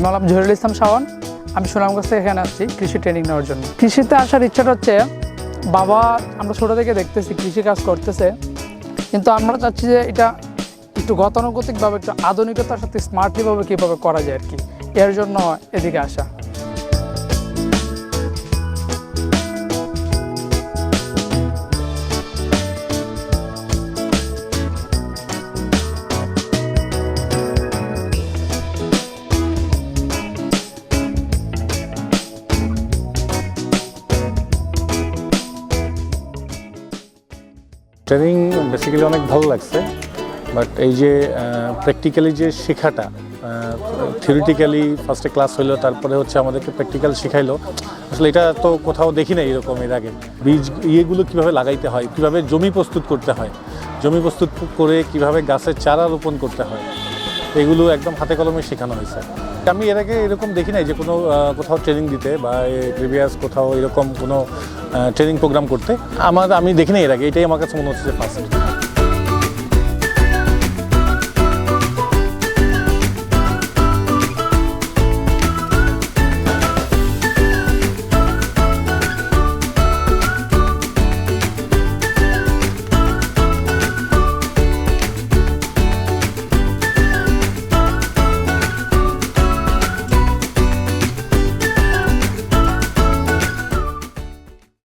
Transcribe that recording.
আমি হলাম জহিরুল ইসলাম শাওন। আমি সুনামগঞ্জ থেকে এখানে আসছি কৃষি ট্রেনিং নেওয়ার জন্য। কৃষিতে আসার ইচ্ছাটা হচ্ছে, বাবা আমরা ছোটো থেকে দেখতেছি, কৃষি কাজ করতেছে। কিন্তু আমরা চাচ্ছি যে এটা একটু গতানুগতিকভাবে, একটু আধুনিকতার সাথে স্মার্টলিভাবে কীভাবে করা যায় আর কি। এর জন্য এদিকে আসা। ট্রেনিং বেসিক্যালি অনেক ভালো লাগছে বাট এই যে প্র্যাকটিক্যালি যে শেখাটা থিওরিটিক্যালি ফার্স্টে ক্লাস হইল, তারপরে হচ্ছে আমাদেরকে প্র্যাকটিক্যাল শেখাইলো, আসলে এটা তো কোথাও দেখি না এরকম এর আগে। বীজ ইয়েগুলো কীভাবে লাগাইতে হয়, কীভাবে জমি প্রস্তুত করতে হয়, জমি প্রস্তুত করে কীভাবে গাছের চারা রোপণ করতে হয় এগুলো একদম হাতে কলমে শেখানো হয়েছে। আমি এর আগে এরকম দেখি নাই যে কোনো কোথাও ট্রেনিং দিতে বা প্রিভিয়াস কোথাও এরকম কোনো ট্রেনিং প্রোগ্রাম করতে। আমার, আমি দেখি নাই এর আগে, এটাই আমার কাছে মনে হচ্ছে যে ফার্স্ট